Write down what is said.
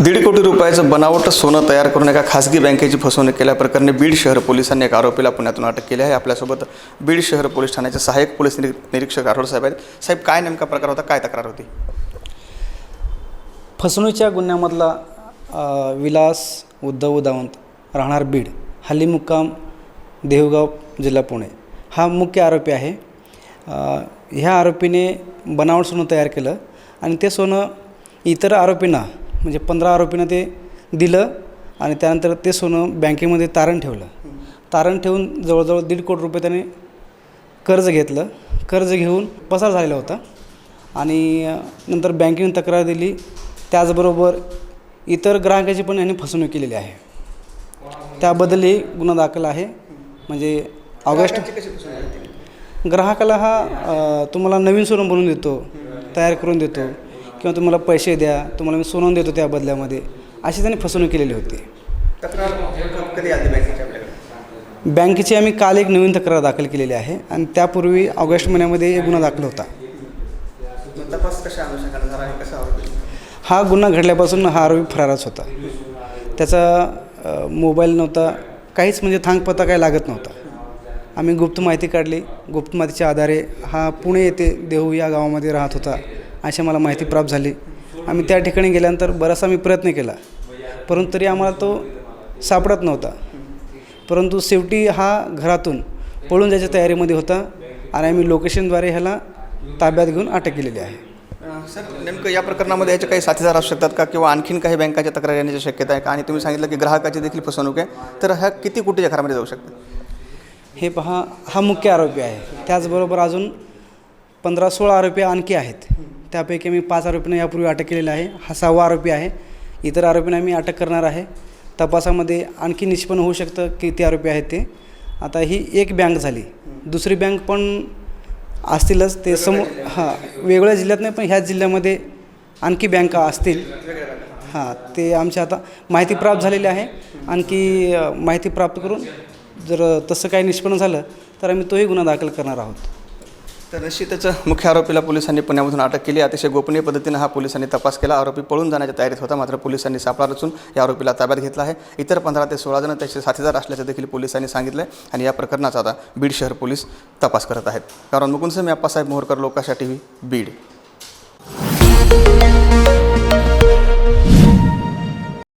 दीड कोटी रुपयाचं बनावट सोनं तयार करून एका खासगी बँकेची फसवणूक केल्याप्रकरणी बीड शहर पोलिसांनी एका आरोपीला पुण्यातून अटक केली आहे. आपल्यासोबत बीड शहर पोलीस ठाण्याचे सहाय्यक पोलीस निरीक्षक राठोड साहेब आहेत. साहेब काय नेमका प्रकार होता? काय तक्रार होती? फसवणुकीच्या गुन्ह्यामधला विलास उद्धव उदावंत राहणार बीड हल्ली मुक्काम देहगाव जिल्हा पुणे. हा मुख्य आरोपी आहे. ह्या आरोपीने बनावट सोनं तयार केलं आणि ते सोनं इतर आरोपींना म्हणजे पंधरा आरोपींना ते दिलं आणि त्यानंतर ते सोनं बँकेमध्ये तारण ठेवलं. तारण ठेवून जवळजवळ दीड कोटी रुपये त्याने कर्ज घेतलं. कर्ज घेऊन पसार झालेला होता आणि नंतर बँकेने तक्रार दिली. त्याचबरोबर इतर ग्राहकाची पण यांनी फसवणूक केलेली आहे. त्याबद्दलही गुन्हा दाखल आहे. म्हणजे ऑगस्ट ग्राहकाला हा तुम्हाला नवीन सोनं बनवून देतो तयार करून देतो. किंवा तुम्हाला पैसे द्या तुम्हाला मी सोनं देतो त्या बदल्यामध्ये अशी त्यांनी फसवणूक केलेली होती. तक्रार कधी आली बँकेची आपल्याकडे बँकेची आम्ही काल एक नवीन तक्रार दाखल केलेली आहे आणि त्यापूर्वी ऑगस्ट महिन्यामध्ये एक गुन्हा दाखल होता. तपास कशा अनुषंगाने झाला आहे कसा आरोपी? हा गुन्हा घडल्यापासून हा आरोपी फरारच होता. त्याचा मोबाईल नव्हता काहीच म्हणजे थांगपत्ता काही लागत नव्हता. आम्ही गुप्त माहिती काढली गुप्त माहितीच्या आधारे हा पुणे येथे देहू या गावामध्ये राहत होता. अशी मला माहिती प्राप्त झाली. आम्ही त्या ठिकाणी गेल्यानंतर बराचसा मी प्रयत्न केला. परंतु तरी आम्हाला तो सापडत नव्हता. परंतु शेवटी हा घरातून पळून जायच्या तयारीमध्ये होता आणि आम्ही लोकेशनद्वारे ह्याला ताब्यात घेऊन अटक केलेली आहे. सर नेमकं या प्रकरणामध्ये याचे काही साथीदार असू शकतात का किंवा आणखीन काही बँकाच्या तक्रार येण्याची शक्यता आहे का? आणि तुम्ही सांगितलं की ग्राहकाची देखील फसवणूक आहे. तर ह्या किती कोटीच्या घरामध्ये जाऊ शकते हे पहा हा मुख्य आरोपी आहे. त्याचबरोबर अजून पंधरा सोळा आरोपी आणखी आहेत. त्यापैकी मी पाच आरोपींना यापूर्वी अटक केलेला आहे. हा सहावा आरोपी आहे. इतर आरोपींना मी अटक करणार आहे. तपासामध्ये आणखी निष्पन्न होऊ शकतं किती आरोपी आहेत ते. आता ही एक बँक झाली. दुसरी बँक पण असतीलच. ते समोर हां वेगळ्या जिल्ह्यात नाही पण ह्याच जिल्ह्यामध्ये आणखी बँका असतील. हां ते आमच्या आता माहिती प्राप्त झालेली आहे. आणखी माहिती प्राप्त करून जर तसं काही निष्पन्न झालं तर आम्ही तोही गुन्हा दाखल करणार आहोत. तर निश्चितच मुख्य आरोपीला पोलिसांनी पुण्यामधून अटक केली. अतिशय गोपनीय पद्धतीनं हा पोलिसांनी तपास केला. आरोपी पळून जाण्याच्या तयारीत होता मात्र पोलिसांनी सापळा रचून या आरोपीला ताब्यात घेतला आहे. इतर पंधरा ते सोळा जण त्याचे साथीदार असल्याचं देखील पोलिसांनी सांगितलं आहे आणि या प्रकरणाचा आता बीड शहर पोलीस तपास करत आहेत. कारण मुकुंद मी अप्पासाहेब मोहरकर लोकाशा टी व्ही बीड.